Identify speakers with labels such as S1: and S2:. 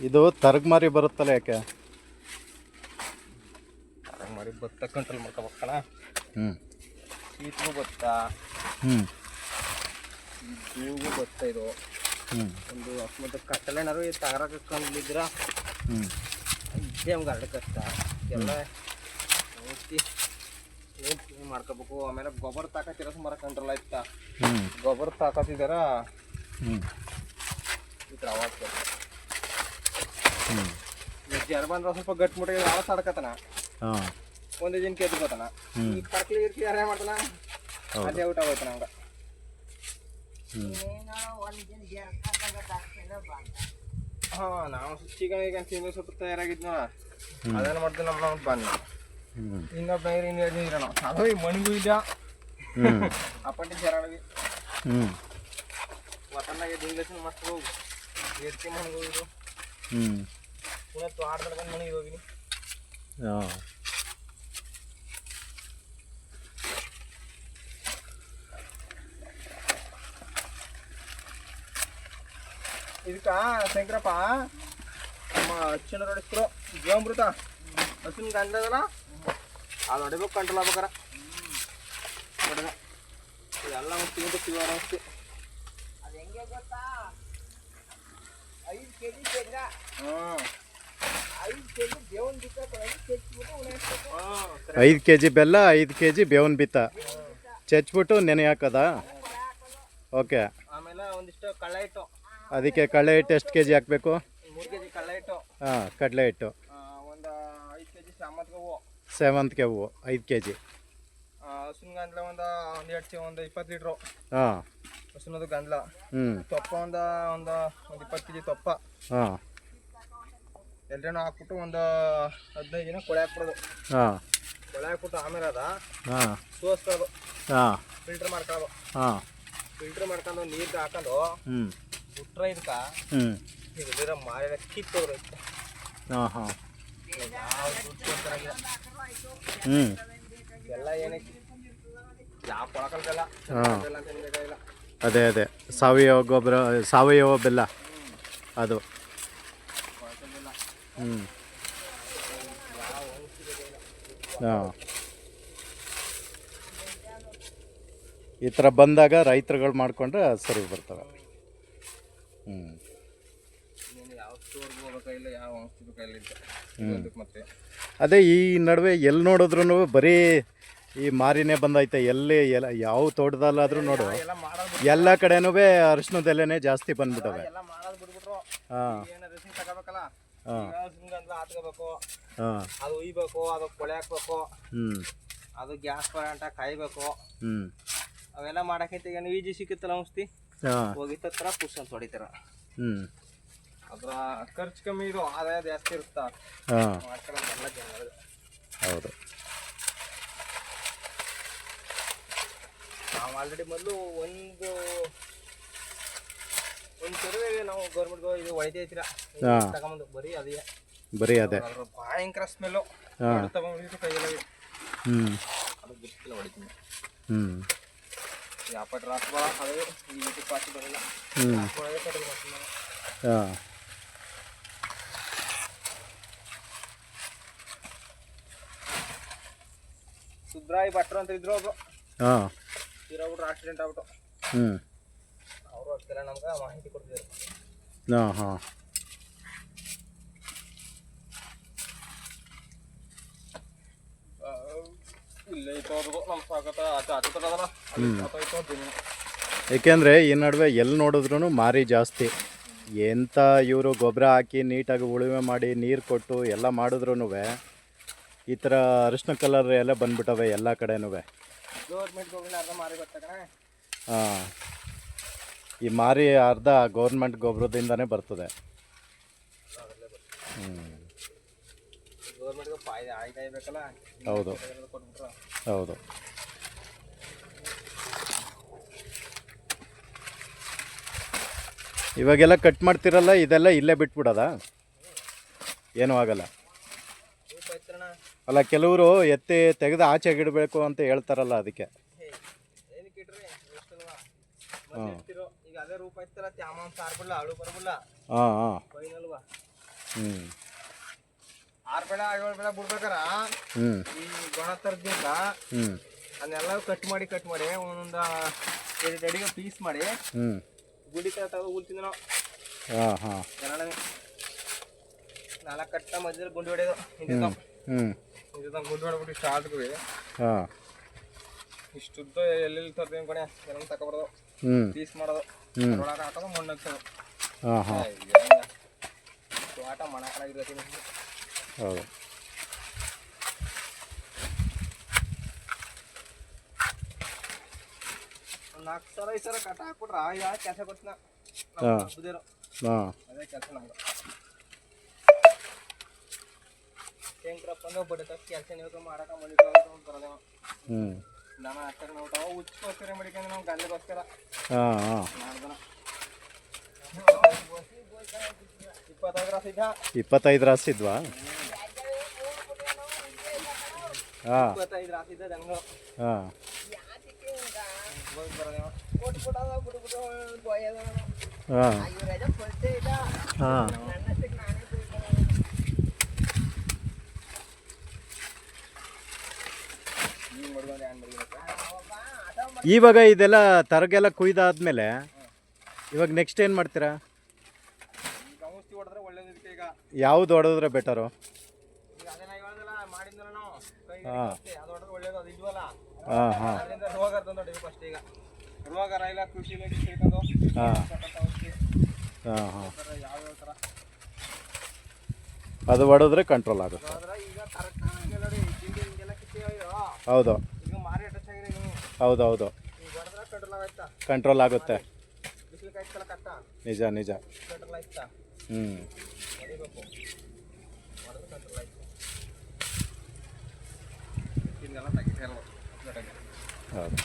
S1: ಇದು ತರಗ್ಮಾರಿ ಬರುತ್ತಲ್ಲ ಯಾಕೆ?
S2: ಮಾಡಿ ಭತ್ತ ಕಂಟ್ರೋಲ್ ಮಾಡ್ಕೋಬೇಕಣ
S1: ಹ್ಞೂ
S2: ಶೀತಗೂ ಭತ್ತ
S1: ಹ್ಞೂ
S2: ಹೂವು ಭತ್ತ ಇದು.
S1: ಹ್ಞೂ
S2: ಒಂದು ಅಕಸ್ಮಾತ್ ಕಟ್ಟಲೆನಾರು ತಗರಕ್ಕೆ ಕಂಡಿದ್ರ
S1: ಹ್ಞೂ
S2: ಇದೇ ಜೇಮ್ ಅರಳೆ ಕಷ್ಟ. ಎಲ್ಲ ಔಷಧಿ ಮಾಡ್ಕೋಬೇಕು. ಆಮೇಲೆ ಗೊಬ್ಬರ ತಾಕತ್ತಿರ ಸುಮಾರ ಕಂಟ್ರೋಲ್ ಆಯ್ತಾ. ಗೊಬ್ಬರ ತಾಕತ್ತಿದಾರ
S1: ಹ್ಞೂ
S2: ಈ ಥರ ಅವಾಜ್
S1: ಹ್ಞೂ
S2: ಈಗ ಜರ ಬಂದ್ರೆ ಸ್ವಲ್ಪ ಗಟ್ಟಿ ಮುಟ್ಟಿಗೆ ಯಾವ ತಡ್ಕತಾನ ಒಂದೇ ದಿನ ಕೆತ್ಕೋತಾನ ಈಗ ಕರ್ಕಲಿ ಇರ್ಕಿ ಯಾರೇ ಮಾಡ್ತಾನ. ಅದೇ ಊಟ ಹೋಯ್ತಾನ ಹಂಗ ಹಾ ನಾವು ಚಿಕನ್ ಈಗ ತಿಂದು ಸ್ವಲ್ಪ ತಯಾರಾಗಿದ್ನ. ಅದನ್ನ ಮಾಡ್ತೀವಿ ನಮ್ಮ ನಾವು ಬನ್ನಿ ಇನ್ನೊಬ್ಬ ನೀರು ಇನ್ನು ಎರಡು ಅದು ಈ ಮಣಿಗೂ
S1: ಇದ್ದ.
S2: ಅಪ್ಪಂಟಿ ಜರಾಳವಿ.
S1: ಹ್ಞೂ
S2: ವತನ್ನಾಗೆ ದಿಂಗ್ಲೇಶನ್ ಮಸ್ತ್ ಹೋಗು. ಎರ್ತಿ ಹೋಗಿರು
S1: ಹ್ಞೂ
S2: ಪುನಃ ತೋಟದಲ್ಲಿ ಬಂದು ಮನೆಗೆ ಹೋಗಿನಿ.
S1: ಹಾಂ.
S2: ಇದಕ್ಕ ಶಂಕರಪ್ಪ ನಮ್ಮ ಅಚ್ಚಿನ ಹೊಡಿಸ್ರು ಜೀವಾಮೃತ ಹಸಿನ ಗಂಧದಲ್ಲ ಅದು ಹೊಡಿಬೇಕು ಕಂಟ್ರೋಲ್ ಆಗ್ಬೇಕಾರ. ಹೊಡೆದ ಇದೆಲ್ಲ ಒಂದು ಅದು ಹೆಂಗೆ ಔಷಧಿ
S3: ಐದು ಕೆ ಜಿ ಶೇಂಗಾ.
S2: ಹಾಂ.
S3: ಐದು ಕೆ ಜಿ ಬೇವನ್ ಬಿತ್ತ ಕೆಚ್ಬಿಟ್ಟು ಉಳಿಸ್ಬೇಕು
S2: ಹಾಂ
S1: ಐದು ಕೆ ಜಿ ಬೆಲ್ಲ ಐದು ಕೆ ಜಿ ಬೇವಿನ ಬಿತ್ತ. ಚಚ್ಬಿಟ್ಟು ನೆನೆ ಹಾಕೋದಾ? ಓಕೆ.
S2: ಆಮೇಲೆ ಒಂದಿಷ್ಟು ಕಳ್ಳೆ ಹಿಟ್ಟು.
S1: ಅದಕ್ಕೆ ಕಡಲೆ ಹಿಟ್ಟು ಎಷ್ಟು ಕೆ ಜಿ ಹಾಕಬೇಕು?
S2: ಮೂರು ಕೆ ಜಿ ಕಳ್ಳೆ ಹಿಟ್ಟು.
S1: ಹಾಂ ಕಡಲೆ ಹಿಟ್ಟು.
S2: ಒಂದು ಐದು ಕೆ ಜಿ ಸಾಮತ್ಗೆ ಹೂವು.
S1: ಸೇವಂತಿಗೆ ಹೂವು ಐದು ಕೆ ಜಿ
S2: ಹಾ ಒಂದು ಒಂದು ಎರಡು ಒಂದು ಇಪ್ಪತ್ತು ಲೀಟ್ರು.
S1: ಹಾಂ.
S2: ಹಸುನದು
S1: ಹ್ಞೂ
S2: ತೊಪ್ಪ ಒಂದ ಒಂದು ಒಂದು ಇಪ್ಪತ್ತು ಕೆಜಿ ತೊಪ್ಪ.
S1: ಹಾಂ.
S2: ಹಾಕ್ಬಿಟ್ಟು ಒಂದು ಹದಿನೈದು ದಿನ ಕೊಳೆ ಹಾಕ್ಬಿಡೋದು.
S1: ಹಾ.
S2: ಕೊಳೆ ಹಾಕ್ಬಿಟ್ಟು ಆಮೇಲೆ ಅದ
S1: ಹಾ.
S2: ಸೋಸ್ಕೊಳ್ಳೋದು.
S1: ಹಾ.
S2: ಫಿಲ್ಟರ್ ಮಾಡ್ಕೊಳ್ಳೋದು.
S1: ಹಾ.
S2: ಫಿಲ್ಟರ್ ಮಾಡ್ಕೊಂಡು ನೀರು ಹಾಕೊಂಡು
S1: ಹ್ಞೂ
S2: ಬಿಟ್ರೆ ಇದಕ್ಕ
S1: ಹ್ಞೂ
S2: ಇದರ ಮಾರಿನ ಕಿತ್ತೋದ್ರು
S1: ಹಾಂ ಹಾಂ.
S2: ಯಾವ ದುಡ್ಡು ಕೊಡ್ತಾರಾಗಿಲ್ಲ. ಎಲ್ಲ ಏನಕ್ಕೆ ಯಾವ
S1: ಹಾ.
S2: ಬೆಲ್ಲ ಅಂತ ಏನ್ ಬೇಕಾಗಿಲ್ಲ.
S1: ಅದೇ ಅದೇ. ಸಾವಯವ ಗೊಬ್ಬರ, ಸಾವಯವ ಬೆಲ್ಲ. ಅದು. ಹ್ಞೂ ಹಾಂ. ಈ ಥರ ಬಂದಾಗ ರೈತರುಗಳು ಮಾಡ್ಕೊಂಡ್ರೆ ಸರಿ ಬರ್ತವೆ. ಹ್ಞೂ ಅದೇ ಈ ನಡುವೆ ಎಲ್ಲಿ ನೋಡಿದ್ರು ಬರೀ ಈ ಮಾರಿನೇ ಬಂದೈತೆ. ಎಲ್ಲಿ ಎಲ್ಲ ಯಾವ ತೋಟದಲ್ಲಾದರೂ ನೋಡು.
S2: ಎಲ್ಲ
S1: ಕಡೆನೂ ಅರಿಶಿನದ ಎಲೆನೇ ಜಾಸ್ತಿ ಬಂದ್ಬಿಟ್ಟವೆ. ಹಾಂ.
S2: ಏನು
S1: ಹಾಂ.
S2: ಅದು ಉಯ್ಬೇಕು ಅದು ಕೊಳೆ ಹಾಕ್ಬೇಕು.
S1: ಹ್ಞೂ
S2: ಅದು ಗ್ಯಾಸ್ ಪರಂಟ ಕಾಯ್ಬೇಕು.
S1: ಹ್ಞೂ
S2: ಅವೆಲ್ಲ ಮಾಡಕ್ಕಿಂತ ಈಗ ಈಜಿ ಸಿಕ್ಕತ್ತಲ್ಲ ಔಷಧಿ? ಹೋಗಿ ಹತ್ರ ಪುಷ್ ಅಂತ ಹೊಡಿತಾರ
S1: ಹ್ಞೂ
S2: ಅದ್ರ ಖರ್ಚು ಕಮ್ಮಿ ಇದು ಆದಾಯ ಜಾಸ್ತಿ ಇರುತ್ತಾ?
S1: ಹೌದು.
S2: ನಾವು ಆಲ್ರೆಡಿ ಮೊದಲು ಒಂದು ಒಂದು ಕೆರೆಗೆ ನಾವು ಗೌರ್ಮೆಂಟ್ಗೆ ಇದು ಹೊಡಿತಾ ಐತಿರ.
S1: ಹಾ.
S2: ತಗೊಂಬಂದು ಬರೀ ಅದೇ.
S1: ಬರೀ ಅದೇ.
S2: ಅದ್ರ ಭಯಂಕರ ಸ್ಮೆಲ್ಲು ತಗೊಂಡ್ಬಿಟ್ಟು ಕೈಯೆಲ್ಲ
S1: ಹ್ಞೂ
S2: ಅದು ಗೊತ್ತಿಲ್ಲ ಹೊಡಿತೀನಿ.
S1: ಹ್ಞೂ
S2: ಯಾಪಟ್ ರಾತ್ ಬರ ಅದೇ. ಈ ರೀತಿ ಪಾಚಿ ಬರಲ್ಲ
S1: ಹ್ಞೂ
S2: ಒಳಗೆ ಕಡಿಮೆ ಮಾಡ್ತೀನಿ ನಾನು.
S1: ಹಾಂ.
S2: ಸುಬ್ರಾಯಿ ಭಟ್ರು ಅಂತ ಇದ್ರು ಒಬ್ರು.
S1: ಹಾಂ.
S2: ತೀರೋಗ್ಬಿಟ್ರು ಆಕ್ಸಿಡೆಂಟ್ ಆಗ್ಬಿಟ್ಟು.
S1: ಹ್ಞೂ
S2: ಅವರು ಅಷ್ಟೆಲ್ಲ ನಮ್ಗೆ ಮಾಹಿತಿ ಕೊಡ್ತಿದ್ದಾರೆ
S1: ಹಾಂ ಹಾಂ.
S2: ಇಲ್ಲೇ ನಮ್ಮ ಸ್ವಾಗತ.
S1: ಏಕೆಂದರೆ ಈ ನಡುವೆ ಎಲ್ಲಿ ನೋಡಿದ್ರು ಮಾರಿ ಜಾಸ್ತಿ. ಎಂಥ ಇವರು ಗೊಬ್ಬರ ಹಾಕಿ ನೀಟಾಗಿ ಉಳುಮೆ ಮಾಡಿ ನೀರು ಕೊಟ್ಟು ಎಲ್ಲ ಮಾಡಿದ್ರು ಈ ಥರ ಅರಿಶಿನ ಕಲರ್ ಎಲ್ಲ ಬಂದ್ಬಿಟ್ಟವೆ ಎಲ್ಲ ಕಡೆನೂ
S2: ಮಾರಿ
S1: ಹಾಂ. ಈ ಮಾರಿ ಅರ್ಧ ಗೌರ್ಮೆಂಟ್ ಗೊಬ್ಬರದಿಂದನೇ ಬರ್ತದೆ. ಹ್ಞೂ
S2: ಗೌರ್ಮೆಂಟ್ಗೆ ಫಾಯ್ದೆ ಆಯ್ತಾ ಇರ್ಬೇಕಲ್ಲ?
S1: ಹೌದು.
S2: ಕೊಟ್ಬಿಟ್ರು
S1: ಹೌದು. ಇವಾಗೆಲ್ಲ ಕಟ್ ಮಾಡ್ತಿರಲ್ಲ ಇದೆಲ್ಲ ಇಲ್ಲೇ ಬಿಟ್ಬಿಡೋದಾ? ಏನೂ ಆಗಲ್ಲ. ಅಲ್ಲ ಕೆಲವರು ಎತ್ತಿ ತೆಗೆದು ಆಚೆ ಗಿಡಬೇಕು ಅಂತ ಹೇಳ್ತಾರಲ್ಲ ಅದಕ್ಕೆ.
S2: ಹ್ಮ್ ಎಷ್ಟಲ್ವಾ ಮತ್ತೆ ಇರ್ತಿರೋ ಈಗ ಅದೇ ರೂಪ ಐತಲ್ಲ ತ್ಯಾಮ ಸಾರ್ಬಿಡ್ಲ ಅಳು ಬರ್ಬಿಡ್ಲ.
S1: ಹಾಂ ಹಾಂ.
S2: ಫೈನಲ್ವಾ
S1: ಹ್ಞೂ
S2: ಬೆಳೆ ಏಳು ಬೆಳೆ ಬಿಡ್ಬೇಕಾರ?
S1: ಹ್ಞೂ
S2: ಈ ಗೊಣ ತರದಿಂದ
S1: ಹ್ಞೂ
S2: ಅದನ್ನೆಲ್ಲ ಕಟ್ ಮಾಡಿ ಕಟ್ ಮಾಡಿ ಒಂದೊಂದು ಎರಡು ಅಡಿಗೆ ಪೀಸ್ ಮಾಡಿ
S1: ಹ್ಞೂ
S2: ಗುಡಿ ತರ ತಗೋ ಉಳ್ತಿದ್ವಿ ನಾವು
S1: ಹಾಂ ಹಾಂ.
S2: ಕನ್ನಡ ನಾಲ್ಕು ಕಟ್ಟ ಮಧ್ಯದಲ್ಲಿ ಗುಂಡಿ ಹೊಡೆಯೋದು. ಹಿಂದಿನ ಸ್ಟಾರ್ಟ್ ಹೊಡ್ಬಿಟ್ಟು ಇಷ್ಟು ಆದ್ವಿ
S1: ಹಾಂ.
S2: ಇಷ್ಟುದ್ದ ಎಲ್ಲೆಲ್ಲಿ ತರ್ತೀನಿ ಕಣೆ? ಎಲ್ಲ ತಗೊಬರೋದು
S1: ಹ್ಞೂ
S2: ಪೀಸ್ ಮಾಡೋದು. ಅದ್ರೊಳಗೆ ಹಾಕೋದು ಮಣ್ಣು ಹಾಕ್ಸೋದು.
S1: ಹಾಂ ಹಾಂ.
S2: ಆಟ
S1: ಹೌದು.
S2: ಒಂದು ನಾಲ್ಕು ಸಾವಿರ ಐದು ಸಾವಿರ ಕಟ್ಟ ಹಾಕ್ಬಿಟ್ರ. ಯಾವ ಕೆಲಸ ಕೊಡ್ತೀನಿ.
S1: ಹಾಂ.
S2: ಅದೇ ಕೆಲಸ ನಮ್ಗೆ ಶಂಕರಪ್ಪ ಅಂದ್ರೆ ಬಡಕ ಕೆಲಸ ನೀವು ಮಾಡಕ ಮಳಿಕೋದು ಬರೋದೇವ
S1: ಹ್ಞೂ
S2: ನಮ್ಮ ಅಷ್ಟೇ ನಾವು ತಾವ ಉಚ್ಕೋಸ್ಕರ ಮಡಿಕೊಂಡು ನಾವು ಗಂಧಗೋಸ್ಕರ
S1: ಹಾಂ ಹಾಂ.
S2: ಮಾಡ್ದನ ಇಪ್ಪತ್ತೈದು ರಾಸ ಇದ್ದ
S1: ಇಪ್ಪತ್ತೈದು ರಾಸ್ ಇದ್ವಾ ಹಾಂ.
S2: ಇಪ್ಪತ್ತೈದು ರಾಸ ಇದ್ದ ಜನಗಳು
S1: ಹಾಂ. ಹಾಂ. ಹಾಂ
S3: ನನ್ನಷ್ಟಕ್ಕೆ ನಾನೇ ಬೈಕೊಳ್ಳೋದು.
S2: ನೀವು ಮಡ್ಕೊಂಡು ಹ್ಯಾಂಡ್ ಮಡಿಬೇಕು
S3: ಅವಾಗ ಆಟ
S1: ಇವಾಗ ಇದೆಲ್ಲ ತರಗೆಲ್ಲ ಕುಯ್ದಾದ್ಮೇಲೆ ಇವಾಗ ನೆಕ್ಸ್ಟ್ ಏನು ಮಾಡ್ತೀರಾ? ಯಾವ್ದು ಹೊಡೆದ್ರೆ ಬೆಟರು ಹಾಂ. ಹಾಂ ಹಾಂ. ಹಾಂ. ಹಾಂ ಅದು ಹೊಡೆದ್ರೆ ಕಂಟ್ರೋಲ್ ಆಗುತ್ತೆ. ಹೌದು.
S2: ಆಗಿದೆ ನೀವು
S1: ಹೌದು ಹೌದು
S2: ಈಗ ಕಂಟ್ರೋಲ್
S1: ಆಗುತ್ತೆ. ನಿಜ ನಿಜ. ಹ್ಞೂ ಹೌದು.